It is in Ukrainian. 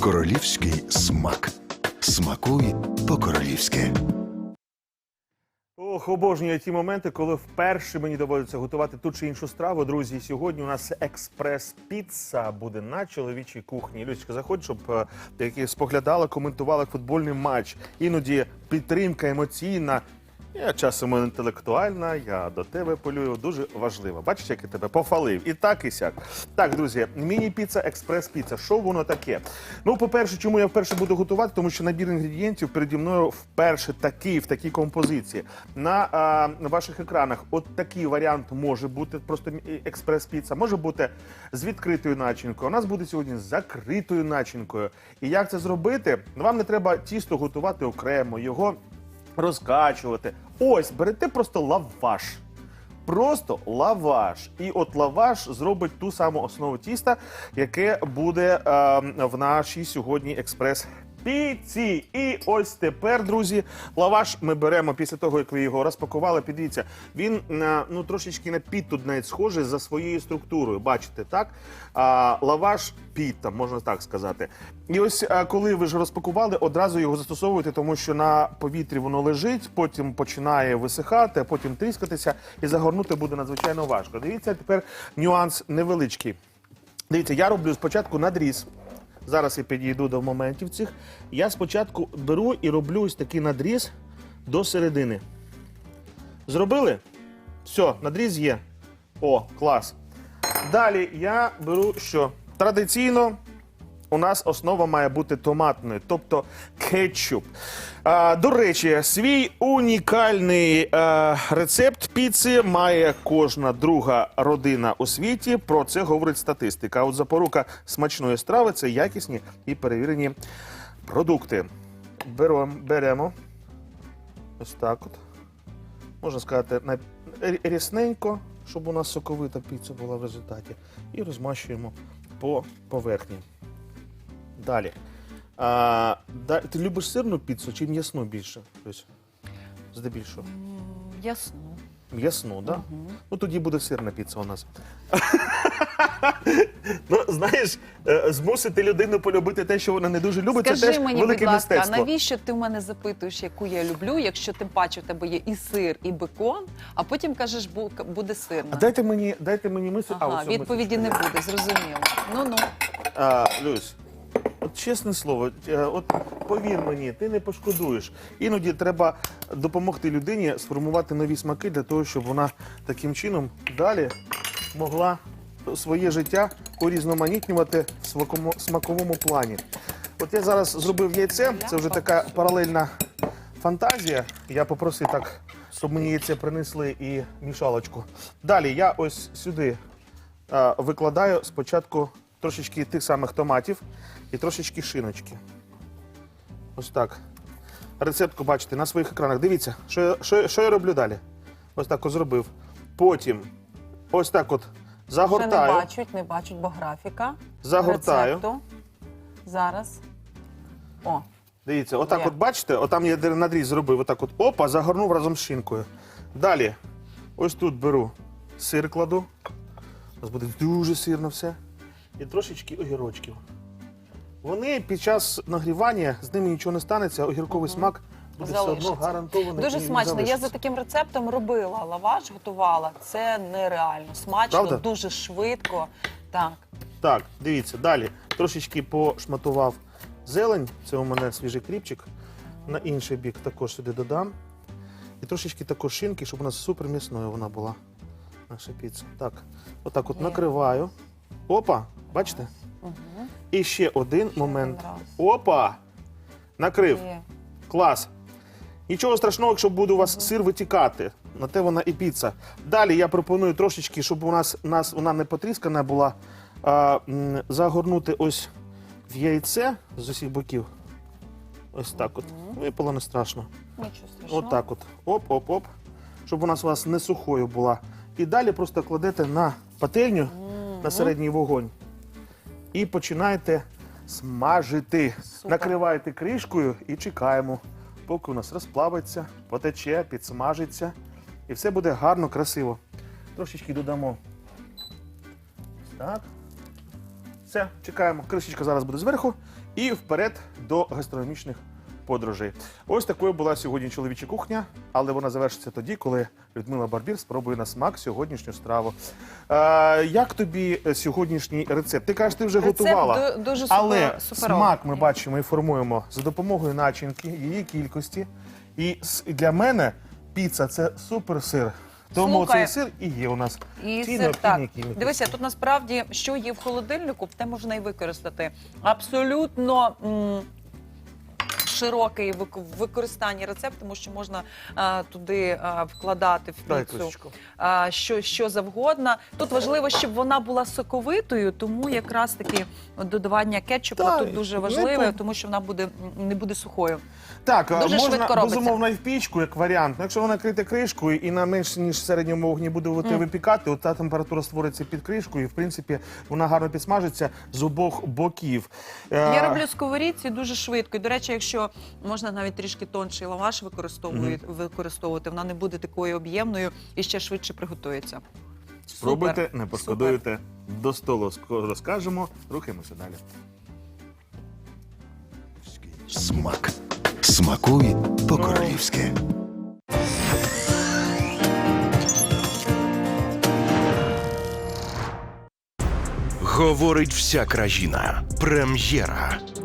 Королівський смак. Смакуй по-королівськи. Ох, обожнюю ті моменти, коли вперше мені доводиться готувати ту чи іншу страву. Друзі, сьогодні у нас експрес-піца буде на чоловічій кухні. Люська, заходь, щоб е, які споглядала, коментувала футбольний матч. Іноді підтримка емоційна. Я часом інтелектуальна, я до тебе полюю. Дуже важливо. Бачиш, як я тебе пофалив. І так, і сяк. Так, друзі, міні-піца, експрес-піца. Що воно таке? Ну, по-перше, чому я вперше буду готувати? Тому що набір інгредієнтів переді мною вперше такий, в такій композиції. На, а, на ваших екранах от такий варіант може бути, просто експрес-піца, може бути з відкритою начинкою. У нас буде сьогодні з закритою начинкою. І як це зробити? Вам не треба тісто готувати окремо, його розкачувати. Ось, берете просто лаваш. Просто лаваш. І от лаваш зробить ту саму основу тіста, яке буде е, в нашій сьогодні експрес. Піці. І ось тепер, друзі, лаваш ми беремо після того, як ви його розпакували. Підивіться, він ну трошечки на піт тут навіть схожий за своєю структурою. Бачите, так? А, лаваш піта, можна так сказати. І ось коли ви ж розпакували, одразу його застосовуєте, тому що на повітрі воно лежить, потім починає висихати, потім тріскатися, і загорнути буде надзвичайно важко. Дивіться, тепер нюанс невеличкий. Дивіться, я роблю спочатку надріз. Зараз я підійду до моментів цих. Я спочатку беру і роблю ось такий надріз до середини. Зробили? Все, надріз є. О, клас. Далі я беру що? Традиційно у нас основа має бути томатною, тобто кетчуп. А, до речі, свій унікальний е, рецепт піци має кожна друга родина у світі. Про це говорить статистика. А от запорука смачної страви це якісні і перевірені продукти. Беремо, беремо ось так от. Можна сказати, на рі- щоб у нас соковита піца була в результаті. І розмащуємо по поверхні. Далі. А, да, ти любиш сирну піцу чи м'ясну більше? Люсь? Здебільшого. Ясно. М'ясну, так? Да? Ну тоді буде сирна піца у нас. ну, знаєш, е, змусити людину полюбити те, що вона не дуже любить, це Скажи теж мені, велике будь ласка, а навіщо ти в мене запитуєш, яку я люблю, якщо тим паче в тебе є і сир, і бекон, а потім кажеш, бу- буде сирна. А дайте мені, дайте мені мисль. Ага, ось відповіді не буде, зрозуміло. Ну ну А, Люсь, от чесне слово, е, от повір мені, ти не пошкодуєш. Іноді треба допомогти людині сформувати нові смаки для того, щоб вона таким чином далі могла своє життя урізноманітнювати в смаковому плані. От я зараз зробив яйце, це вже така паралельна фантазія. Я попросив так, щоб мені яйце принесли і мішалочку. Далі я ось сюди а, викладаю спочатку трошечки тих самих томатів і трошечки шиночки. Ось так. Рецептку бачите на своїх екранах. Дивіться, що я, що, що я роблю далі. Ось так от зробив. Потім ось так от загортаю. ще не бачать, не бачать, бо графіка. Загортаю. Рецепту. Зараз. О, Дивіться, отак Є. от бачите, отам я надріз зробив, отак от опа, загорнув разом з шинкою. Далі, ось тут беру сир кладу. У нас буде дуже сирно все. І трошечки огірочків. Вони під час нагрівання з ними нічого не станеться, огірковий смак буде все одно гарантований. дуже і смачно. Я за залишиться. таким рецептом робила лаваш, готувала. Це нереально смачно, Правда? дуже швидко. Так. Так, дивіться, далі. Трошечки пошматував зелень. Це у мене свіжий кріпчик. На інший бік також сюди додам. І трошечки також шинки, щоб у нас супер м'ясною вона була. Наша піца. Так, отак от накриваю. Опа, бачите? Угу. І ще один момент. Опа! Накрив. Є. Клас. Нічого страшного, якщо буде у вас сир витікати. На те вона і піца. Далі я пропоную трошечки, щоб у нас, нас вона не потріскана була, а, м, загорнути ось в яйце з усіх боків. Ось так от. Випало не страшно. Нічого страшного. От так от. Оп-оп-оп. Щоб вона у вас не сухою була. І далі просто кладете на пательню на середній вогонь. І починаєте смажити. Супер. Накриваєте кришкою і чекаємо, поки у нас розплавиться, потече, підсмажиться. І все буде гарно, красиво. Трошечки додамо. Так. Все, чекаємо. Кришечка зараз буде зверху. і вперед до гастрономічних подорожей. Ось такою була сьогодні чоловіча кухня, але вона завершиться тоді, коли Людмила Барбір спробує на смак сьогоднішню страву. Е, як тобі е, сьогоднішній рецепт? Ти кажеш, ти вже Рецепт готувала. ду- дуже Але супер- суперовий. смак ми бачимо і формуємо за допомогою начинки, її кількості. І с- для мене піца це супер сир. Тому Слухай. цей сир і є у нас. І Ці сир необхідні так. кількості. Дивися, тут насправді що є в холодильнику, те можна і використати. Абсолютно. м, Широкий вик- в рецепт, тому що можна а, туди а, вкладати в Дай піцу кришечку. а, що, що завгодно. Тут важливо, щоб вона була соковитою, тому якраз таки додавання кетчупу Так, тут дуже важливе, по- тому що вона буде не буде сухою. Так, а Дуже можна швидко робиться. безумовно і в пічку, як варіант. Ну, Якщо вона крити кришкою і на менш ніж середньому вогні буде mm. випікати, от та температура створиться під кришкою, і в принципі вона гарно підсмажиться з обох боків. Е, Я роблю сковорідці дуже швидко. І, до речі, якщо можна навіть трішки тонший лаваш використовувати, використовувати, вона не буде такою об'ємною і ще швидше приготується. Спробуйте, Супер. не пошкодуєте. До столу розкажемо. Рухаємося далі. Смак. Смакуй по-королівськи. Говорить вся країна. Прем'єра.